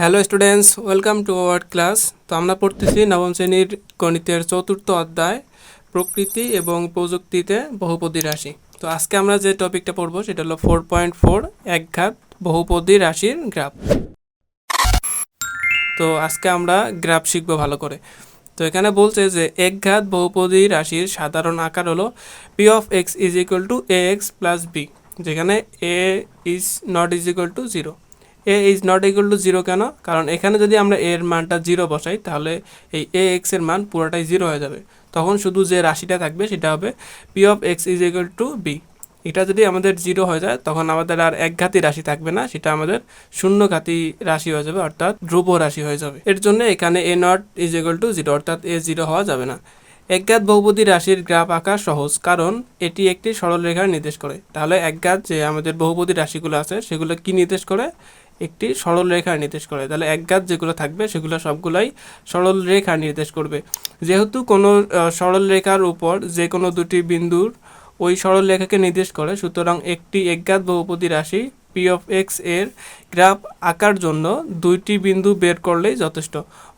Hello students welcome to our class তো আমরা পড়তেছি নবম শ্রেণির গণিতের চতুর্থ অধ্যায়, প্রকৃতি এবং প্রযুক্তিতে বহুপদী রাশি। তো আজকে আমরা যে টপিকটা পড়ব, সেটা হলো ফোর পয়েন্ট ফোর একঘাত বহুপদী রাশির গ্রাফ। তো আজকে আমরা গ্রাফ শিখব ভালো করে। তো এখানে বলছে যে একঘাত বহুপদী রাশির সাধারণ আকার হলো P of X is equal to A X plus B যেখানে A is not is equal to zero A is not equal to zero কেন? কারণ এখানে যদি আমরা এর মানটা জিরো বসাই, তাহলে এই এ এক্সের মান পুরোটাই জিরো হয়ে যাবে। তখন শুধু যে রাশিটা থাকবে সেটা হবে P of X is equal to B এটা যদি আমাদের জিরো হয়ে যায়, তখন আমাদের আর একঘাতি রাশি থাকবে না, সেটা আমাদের শূন্যঘাতি রাশি হয়ে যাবে, অর্থাৎ ধ্রুব রাশি হয়ে যাবে। এর জন্য এখানে A not is equal to zero অর্থাৎ এ জিরো হওয়া যাবে না। একঘাত বহুপদী রাশির গ্রাফ আঁকা সহজ, কারণ এটি একটি সরলরেখার নির্দেশ করে। তাহলে একঘাত যে আমাদের বহুপদী রাশিগুলো আছে, সেগুলো কি নির্দেশ করে? একটি সরল রেখার নির্দেশ করে। তাহলে একঘাত যেগুলো থাকবে, সেগুলো সবগুলাই সরল রেখা নির্দেশ করবে। যেহেতু কোনো সরল রেখার উপর যে কোনো দুটি বিন্দুর ওই সরল রেখাকে নির্দেশ করে, সুতরাং একটি একঘাত বহুপদী রাশি পি অফ এক্সের গ্রাফ আঁকার জন্য দুইটি বিন্দু বের করলেই যথেষ্ট।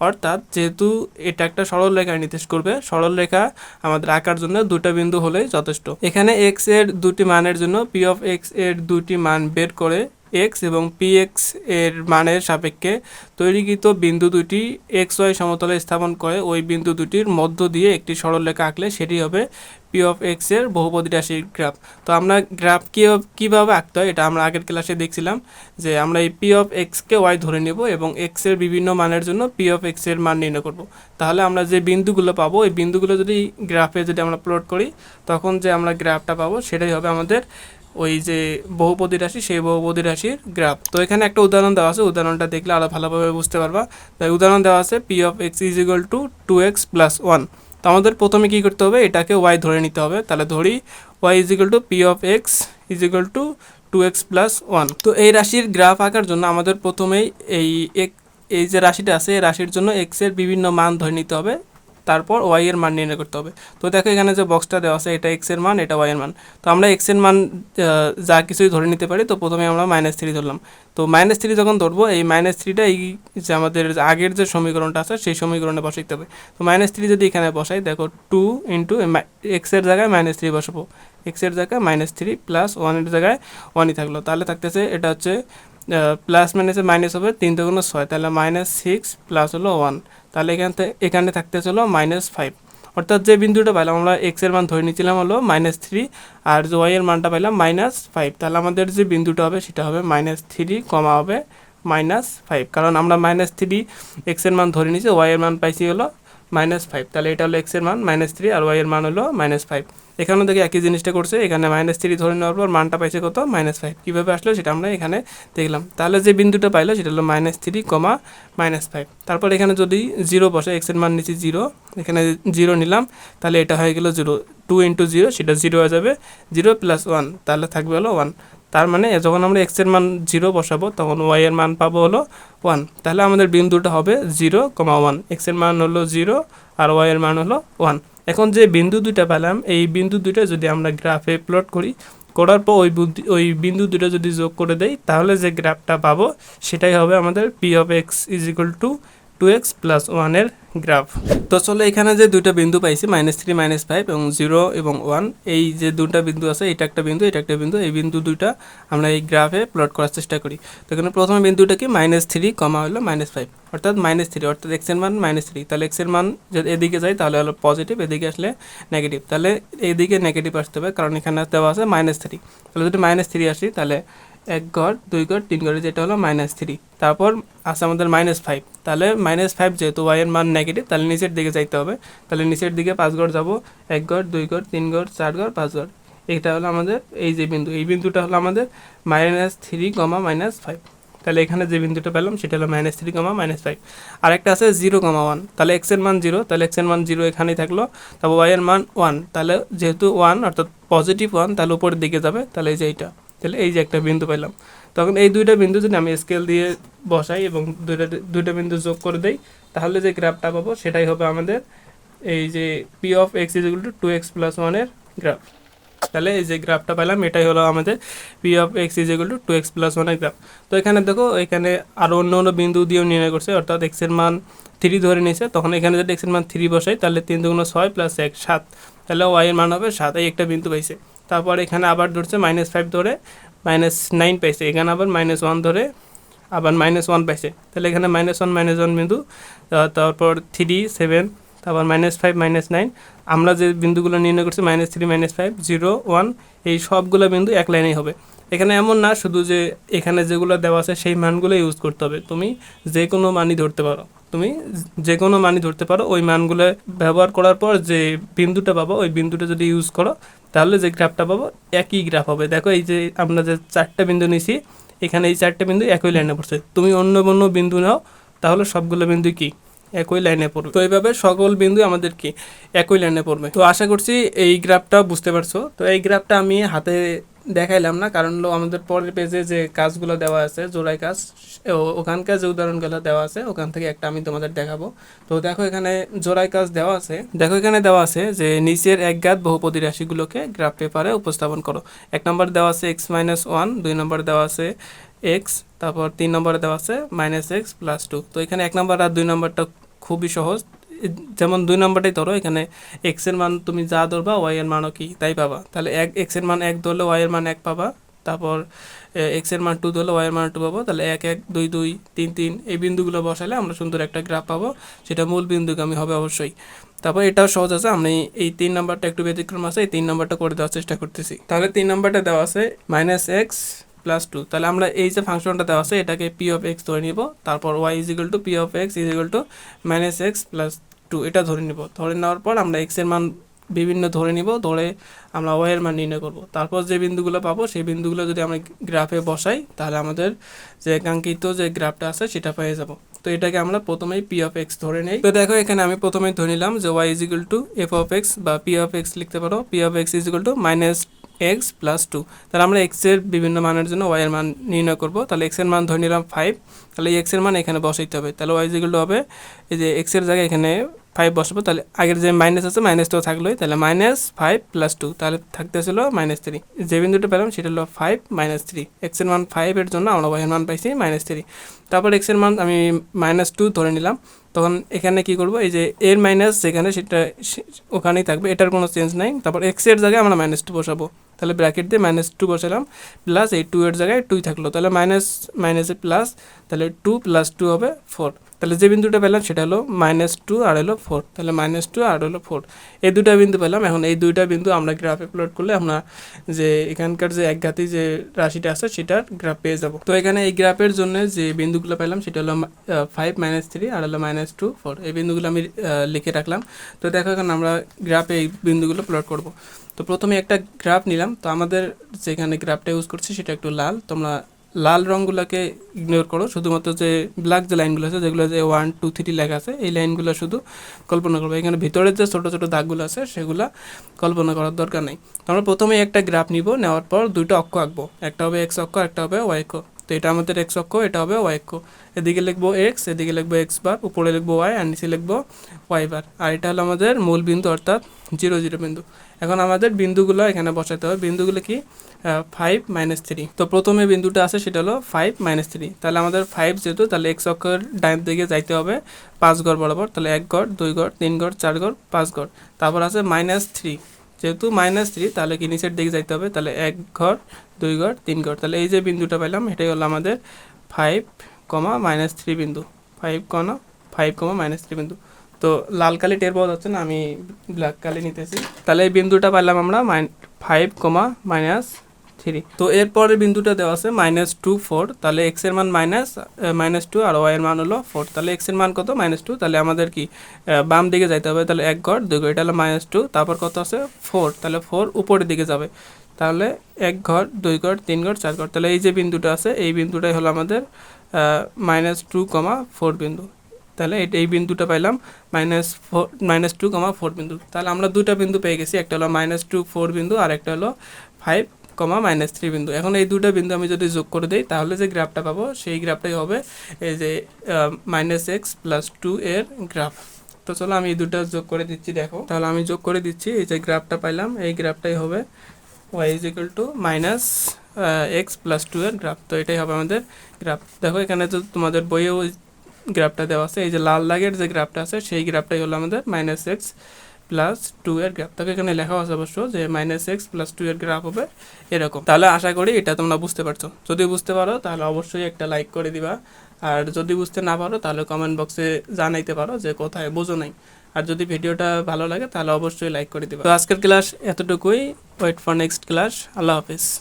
অর্থাৎ যেহেতু এটা একটা সরল রেখা নির্দেশ করবে, সরল রেখা আমাদের আঁকার জন্য দুটো বিন্দু হলেই যথেষ্ট। এখানে এক্সের দুটি মানের জন্য পি অফ এক্সের দুটি মান বের করে এক্স এবং পি এক্সের মানের সাপেক্ষে তৈরিকৃত বিন্দু দুটি এক্স ওয়াই সমতলে স্থাপন করে ওই বিন্দু দুটির মধ্য দিয়ে একটি সরলরেখা আঁকলে সেটি হবে পি অফ এক্সের বহুপদী রাশির গ্রাফ। তো আমরা গ্রাফ কীভাবে আঁকতে হয় এটা আমরা আগের ক্লাসে দেখছিলাম যে আমরা এই পি অফ এক্সকে ওয়াই ধরে নেব এবং এক্সের বিভিন্ন মানের জন্য পি অফ এক্সের মান নির্ণয় করব। তাহলে আমরা যে বিন্দুগুলো পাবো এই বিন্দুগুলো যদি গ্রাফে যদি আমরা প্লট করি, তখন যে আমরা গ্রাফটা পাবো সেটাই হবে আমাদের ওই যে বহুপদী রাশি, সেই বহুপদী রাশির গ্রাফ। তো এখানে একটা উদাহরণ দেওয়া আছে, উদাহরণটা দেখলে আরও ভালোভাবে বুঝতে পারবা। তাই উদাহরণ দেওয়া আছে P of X is equal to two X plus one তো আমাদের প্রথমে কী করতে হবে? এটাকে ওয়াই ধরে নিতে হবে। তাহলে ধরি Y is equal to P of X is equal to two X plus one তো এই রাশির গ্রাফ আঁকার জন্য আমাদের প্রথমেই এই এক এই যে রাশিটা আছে, এই রাশির জন্য এক্সের বিভিন্ন মান ধরে নিতে হবে। তারপর ওয়াই এর মান নির্ণয় করতে হবে। তো দেখো এখানে যে বক্সটা দেওয়া আছে, এটা এক্সের মান, এটা ওয়াই এর মান। তো আমরা এক্সের মান যা কিছুই ধরে নিতে পারি, তো প্রথমে আমরা মাইনাস থ্রি ধরলাম। তো মাইনাস থ্রি যখন ধরবো, এই মাইনাস থ্রিটা এই যে আমাদের আগের যে সমীকরণটা আছে, সেই সমীকরণে বসাইতে হবে। তো মাইনাস থ্রি যদি এখানে বসাই, দেখো টু ইন্টু এক্সের জায়গায় মাইনাস থ্রি বসাবো। এক্সের জায়গায় মাইনাস থ্রি প্লাস ওয়ানের জায়গায় ওয়ানই থাকল। তাহলে থাকতেছে, এটা হচ্ছে প্লাস মাইনাসে মাইনাস হবে তিন দুগুণ ছয়। তাহলে মাইনাস সিক্স প্লাস হলো ওয়ান তাহলে এখান থেকে এখানে থাকতে চলো মাইনাস ফাইভ অর্থাৎ যে বিন্দুটা পাইলাম, আমরা এক্সের মান ধরে নিয়েছিলাম হলো মাইনাস থ্রি আর যে ওয়াই এর মানটা পাইলাম মাইনাস ফাইভ তাহলে আমাদের যে বিন্দুটা হবে, সেটা হবে মাইনাস থ্রি কমা হবে মাইনাস ফাইভ কারণ আমরা মাইনাস থ্রি এক্সের মান ধরে নিয়েছি ওয়াইয়ের মান পাইছি হলো মাইনাস ফাইভ তাহলে এটা হলো এক্সের মান মাইনাস থ্রি আর ওয়াই এর মান হলো মাইনাস ফাইভ এখানেও দেখি একই জিনিসটা করছে, এখানে মাইনাস থ্রি ধরে নেওয়ার পর মানটা পাইছে কত? মাইনাস ফাইভ কীভাবে আসলো সেটা আমরা এখানে দেখলাম। তাহলে যে বিন্দুটা পাইলো সেটা হলো minus three comma minus five তারপর এখানে যদি জিরো বসে এক্সের মান নিচে জিরো এখানে জিরো নিলাম, তাহলে এটা হয়ে গেল জিরো টু ইন্টু জিরো সেটা জিরো হয়ে যাবে। জিরো প্লাস ওয়ান তাহলে থাকবে হলো ওয়ান তার মানে যখন আমরা এক্সের মান জিরো বসাবো, তখন ওয়াই এর মান পাবো হলো ওয়ান তাহলে আমাদের বিন্দুটা হবে জিরো কমা ওয়ান এক্সের মান হলো জিরো আর ওয়াই এর মান হলো ওয়ান এখন যে বিন্দু দুইটা পেলাম, এই বিন্দু দুইটা যদি আমরা গ্রাফে প্লট করি, করার পর ওই ওই বিন্দু দুটো যদি যোগ করে দেই, তাহলে যে গ্রাফটা পাবো, সেটাই হবে আমাদের P of X is two two X plus ওয়ানের গ্রাফ তো চলো এখানে যে দুইটা বিন্দু পাইছি মাইনাস থ্রি মাইনাস ফাইভ এবং জিরো এবং ওয়ান এই যে দুটা বিন্দু আছে, এটা একটা বিন্দু, এটা একটা বিন্দু, এই বিন্দু দুইটা আমরা এই গ্রাফে প্লট করার চেষ্টা করি। তো এখানে প্রথমে বিন্দুটা কি? মাইনাস থ্রি কমা হলো মাইনাস ফাইভ অর্থাৎ মাইনাস থ্রি অর্থাৎ এক্সের মান মাইনাস থ্রি তাহলে এক্সের মান যদি এদিকে যায়, তাহলে হলো পজিটিভ এদিকে আসলে নেগেটিভ তাহলে এদিকে নেগেটিভ আসতে হবে, কারণ এখানে দেওয়া আছে মাইনাস থ্রি তাহলে যদি মাইনাস থ্রি আসি, তাহলে এক ঘর দুই ঘর তিন ঘরে যেটা হলো মাইনাস থ্রি তারপর আছে আমাদের মাইনাস ফাইভ তাহলে মাইনাস ফাইভ যেহেতু ওয়াই এর মান নেগেটিভ তাহলে নিচের দিকে যাইতে হবে। তাহলে নিচের দিকে পাঁচ ঘর যাব। এক ঘর দুই ঘর তিন ঘর চার ঘর পাঁচ ঘর এটা হলো আমাদের এই যে বিন্দু। এই বিন্দুটা হলো আমাদের minus three comma minus five তাহলে এখানে যে বিন্দুটা পেলাম, সেটা হলো minus three comma minus five আরেকটা আছে জিরো কমা ওয়ান তাহলে এক্সের মান জিরো তাহলে এক্সের মান জিরো এখানেই থাকল। তারপর ওয়াই এর মান ওয়ান তাহলে যেহেতু ওয়ান অর্থাৎ পজিটিভ ওয়ান তাহলে উপরের দিকে যাবে। তাহলে এই যে এইটা। তাহলে এই যে একটা বিন্দু পাইলাম। তখন এই দুইটা বিন্দু যদি আমি স্কেল দিয়ে বসাই এবং দুইটা দুইটা বিন্দু যোগ করে দেই, তাহলে যে গ্রাফটা পাবো সেটাই হবে আমাদের এই যে P of X is two two X plus ওয়ানের গ্রাফ তাহলে এই যে গ্রাফটা পেলাম এটাই হলো আমাদের P of X is equal to two X plus ওয়ানের গ্রাফ তো এখানে দেখো, এখানে আরও অন্য অন্য বিন্দু দিয়েও নির্ণয় করছে, অর্থাৎ এক্সের মান থ্রি ধরে নিয়েছে তখন এখানে যদি এক্সের মান থ্রি বসাই, তাহলে তিন দুগুণ ছয় প্লাস এক, সাত। তাহলে ওয়াই এর মান হবে সাত। এই একটা বিন্দু পাইছে। তারপর এখানে আবার ধরছে মাইনাস ফাইভ ধরে মাইনাস নাইন পাইছে। এখানে আবার মাইনাস ওয়ান ধরে, আবার মাইনাস ওয়ান পাইছে। তাহলে এখানে মাইনাস ওয়ান মাইনাস ওয়ান বিন্দু তারপর থ্রি সেভেন তারপর মাইনাস ফাইভ মাইনাস নাইন আমরা যে বিন্দুগুলো নির্ণয় করছি minus three minus five zero one এই সবগুলো বিন্দু এক লাইনেই হবে। এখানে এমন না, শুধু যে এখানে যেগুলো দেওয়া আছে, সেই মানগুলো ইউজ করতে হবে। তুমি যে কোনো মানই ধরতে পারো। তুমি যে কোনো মানই ধরতে পারো। ওই মানগুলো ব্যবহার করার পর যে বিন্দুটা পাবো, ওই বিন্দুটা যদি ইউজ করো তাহলে যে গ্রাফটা পাবো, একই গ্রাফ হবে। দেখো এই যে আমরা যে চারটা বিন্দু নিছি, এখানে এই চারটে বিন্দু একই লাইনে পড়ছে। তুমি অন্য অন্য বিন্দু নাও, তাহলে সবগুলো বিন্দু কি? একই লাইনে পড়বে। তো এইভাবে সকল বিন্দু আমাদের কি? একই লাইনে পড়বে। তো আশা করছি এই গ্রাফটা বুঝতে পারছ। তো এই গ্রাফটা আমি হাতে দেখাইলাম না, কারণ হলো আমাদের পরের পেজে যে কাজগুলো দেওয়া আছে, জোড়াই কাজ ওখানকার যে উদাহরণগুলো দেওয়া আছে, ওখান থেকে একটা আমি তোমাদের দেখাবো। তো দেখো এখানে জোড়াই কাজ দেওয়া আছে। দেখো এখানে দেওয়া আছে যে নিচের একঘাত বহুপদী রাশিগুলোকে গ্রাফ পেপারে উপস্থাপন করো। এক নম্বর দেওয়া আছে এক্স মাইনাস ওয়ান দুই নম্বর দেওয়া আছে এক্স তারপর তিন নম্বরে দেওয়া আছে মাইনাস এক্স প্লাস টু তো এখানে এক নম্বর আর দুই নম্বরটা খুবই সহজ। যেমন দুই নম্বরটাই ধরো, এখানে এক্সের মান তুমি যা ধরবা ওয়াই এর মানও কি তাই পাবা। তাহলে এক এক্সের মান এক ধরলে ওয়াই এর মান এক পাবা, তারপর এক্সের মান টু ধরলে ওয়াই এর মান টু পাবো। তাহলে এক এক, দুই দুই, তিন তিন, এই বিন্দুগুলো বসালে আমরা সুন্দর একটা গ্রাফ পাবো, সেটা মূল বিন্দুগামী হবে অবশ্যই। তারপর এটাও সহজ আছে, আমি এই তিন নাম্বারটা একটু ব্যতিক্রম আছে, এই তিন নাম্বারটা করে দেওয়ার চেষ্টা করতেছি। তাহলে তিন নাম্বারটা দেওয়া আছে মাইনাস এক্স প্লাস টু তাহলে আমরা এই যে ফাংশনটা দেওয়া আছে, এটাকে পি অফ এক্স ধরে নিব, তারপর Y is equal to P of X is equal to minus X plus two এটা ধরে নিব। ধরে নেওয়ার পর আমরা এক্সের মান বিভিন্ন ধরে নিব, ধরে আমরা ওয়াই এর মান নির্ণয় করব। তারপর যে বিন্দুগুলো পাবো, সেই বিন্দুগুলো যদি আমরা গ্রাফে বসাই, তাহলে আমাদের যে কাঙ্ক্ষিত যে গ্রাফটা আছে, সেটা পেয়ে যাব। তো এটাকে আমরা প্রথমেই পি অফ এক্স ধরে নেই। তো দেখো, এখানে আমি প্রথমে ধরে নিলাম যে Y is to F of X বা পি অফ এক্স লিখতে পারো। P of X is to minus X plus two তাহলে আমরা এক্সের বিভিন্ন মানের জন্য ওয়াই এর মান নির্ণয় করব। তাহলে এক্সের মান ধরে নিলাম ফাইভ তাহলে এক্সের মান এখানে বসাইতে হবে। তাহলে ওয়াই ইজ ইকুয়াল টু হবে, এই যে এক্সের জায়গায় এখানে ফাইভ বসাবো, তাহলে আগের যে মাইনাস আছে মাইনাস তো থাকলোই, তাহলে মাইনাস ফাইভ প্লাস টু তাহলে থাকতে থাকতেছিল মাইনাস থ্রি যে বিন্দুটা পেলাম, সেটা হলো ফাইভ মাইনাস থ্রি এক্সের মান ফাইভের জন্য আমরা ওয়ান মান পাইছি মাইনাস থ্রি তারপর এক্সের মান আমি মাইনাস টু ধরে নিলাম। তখন এখানে কি করব? এই যে এর মাইনাস যেখানে সেটা ওখানেই থাকবে। এটার কোনো চেঞ্জ নাই। তারপর এক্সের জায়গায় আমরা মাইনাস টু বসাবো। তাহলে ব্র্যাকেট দিয়ে মাইনাস টু বসালাম। প্লাস এই টু এর জায়গায় টুই থাকল। তাহলে মাইনাস মাইনাসে প্লাস তাহলে টু প্লাস টু হবে ফোর তাহলে যে বিন্দুটা পেলাম সেটা হলো মাইনাস টু আর হলো ফোর তাহলে মাইনাস টু আর হলো ফোর এই দুটা বিন্দু পেলাম। এখন এই দুইটা বিন্দু আমরা গ্রাফে প্লট করলে আমরা যে এখানকার যে একঘাতি যে রাশিটা আছে, সেটার গ্রাফ পেয়ে যাব। তো এখানে এই গ্রাফের জন্য যে বিন্দুগুলো পেলাম, সেটা হলো ফাইভ মাইনাস থ্রি আর হলো মাইনাস টু ফোর এই বিন্দুগুলো আমি লিখে রাখলাম। তো দেখো এখন আমরা গ্রাফে এই বিন্দুগুলো প্লট করব। তো প্রথমে একটা গ্রাফ নিলাম। তো আমাদের যেখানে গ্রাফটা ইউজ করছি সেটা একটু লাল। তোমরা লাল রঙগুলোকে ইগনোর করো। শুধুমাত্র যে ব্ল্যাক যে লাইনগুলো আছে, যেগুলো যে ওয়ান টু থ্রি লেখা আছে, এই লাইনগুলো শুধু কল্পনা করব। এখানে ভিতরের যে ছোটো ছোটো দাগগুলো আছে, সেগুলো কল্পনা করার দরকার নেই। আমরা প্রথমে একটা গ্রাফ নিব। নেওয়ার পর দুইটা অক্ষ আঁকবো। একটা হবে এক্স অক্ষ একটা হবে ওয়াই অক্ষ। তো এটা আমাদের এক্স অক্ষ, এটা হবে ওয়াই অক্ষ। এদিকে লিখব এক্স এদিকে লিখব এক্স বার উপরে লিখব ওয়াই আর নিচে লিখব ওয়াই বার আর এটা হলো আমাদের মূল বিন্দু, অর্থাৎ জিরো জিরো বিন্দু। এখন আমাদের বিন্দুগুলো এখানে বসাতে হবে। বিন্দুগুলো কি? ফাইভ মাইনাস থ্রি তো প্রথমে বিন্দুটা আছে, সেটা হলো ফাইভ মাইনাস থ্রি তাহলে আমাদের ফাইভ যেহেতু, তাহলে এক্স অক্ষের ডাইন দিকে যাইতে হবে পাঁচ গড় বরাবর। তাহলে এক গড়, দুই গড়, তিন গড়, চার গড়, পাঁচ গড়। তারপর আছে মাইনাস থ্রি যেহেতু মাইনাস থ্রি তাহলে কি নিচের দিকে যাইতে হবে? তাহলে এক ঘর, দুই ঘর, তিন ঘর। তাহলে এই যে বিন্দুটা পাইলাম, এটাই হলো আমাদের ফাইভ কমা মাইনাস থ্রি বিন্দু। Five comma five comma minus three বিন্দু। তো লাল কালি টের পাওয়া যাচ্ছে না, আমি ব্ল্যাক কালি নিতেছি। তাহলে এই বিন্দুটা পাইলাম আমরা minus five comma minus three. তো এরপরের বিন্দুটা দেওয়া আছে মাইনাস টু ফোর তাহলে এক্সের মান মাইনাস মাইনাস টু আর ওয়াই এর মান হলো ফোর তাহলে এক্সের মান কত? মাইনাস টু তাহলে আমাদের কি বাম দিকে যাইতে হবে, তাহলে এক ঘর, দুই ঘর, এটা হলো মাইনাস টু তারপর কত আছে? ফোর তাহলে ফোর উপরের দিকে যাবে। তাহলে এক ঘর, দুই ঘর, তিন ঘর, চার ঘর, তাহলে এই যে বিন্দুটা আছে, এই বিন্দুটাই হলো আমাদের মাইনাস টু কমা ফোর বিন্দু। তাহলে এই বিন্দুটা পাইলাম minus four minus two comma four বিন্দু। তাহলে আমরা দুটা বিন্দু পেয়ে গেছি, একটা হলো মাইনাস টু ফোর বিন্দু আর একটা হলো ফাইভ কমা মাইনাস থ্রি বিন্দু। এখন এই দুটো বিন্দু আমি যদি যোগ করে দিই, তাহলে যে গ্রাফটা পাবো, সেই গ্রাফটাই হবে এই যে মাইনাস এক্স প্লাস টু এর গ্রাফ। তো চলো আমি এই দুটো যোগ করে দিচ্ছি, দেখো। তাহলে আমি যোগ করে দিচ্ছি, এই যে গ্রাফটা পাইলাম, এই গ্রাফটাই হবে Y is equal to minus X plus two এর গ্রাফ। তো এটাই হবে আমাদের গ্রাফ। দেখো, এখানে তো তোমাদের বইয়েও গ্রাফটা দেওয়া আছে, এই যে লাল দাগের যে গ্রাফটা আছে, সেই গ্রাফটাই হলো আমাদের মাইনাস এক্স প্লাস টু এর গ্রাফ তাকে এখানে লেখা আছে অবশ্য যে মাইনাস এক্স প্লাস টু এর গ্রাফ হবে এরকম। তাহলে আশা করি এটা তোমরা বুঝতে পারছ। যদি বুঝতে পারো, তাহলে অবশ্যই একটা লাইক করে দিবা। আর যদি বুঝতে না পারো, তাহলে কমেন্ট বক্সে জানাইতে পারো যে কোথায় বোঝো নাই। আর যদি ভিডিওটা ভালো লাগে, তাহলে অবশ্যই লাইক করে দিবা। তো আজকের ক্লাস এতটুকুই। ওয়েট ফর নেক্সট ক্লাস আল্লাহ হাফিজ।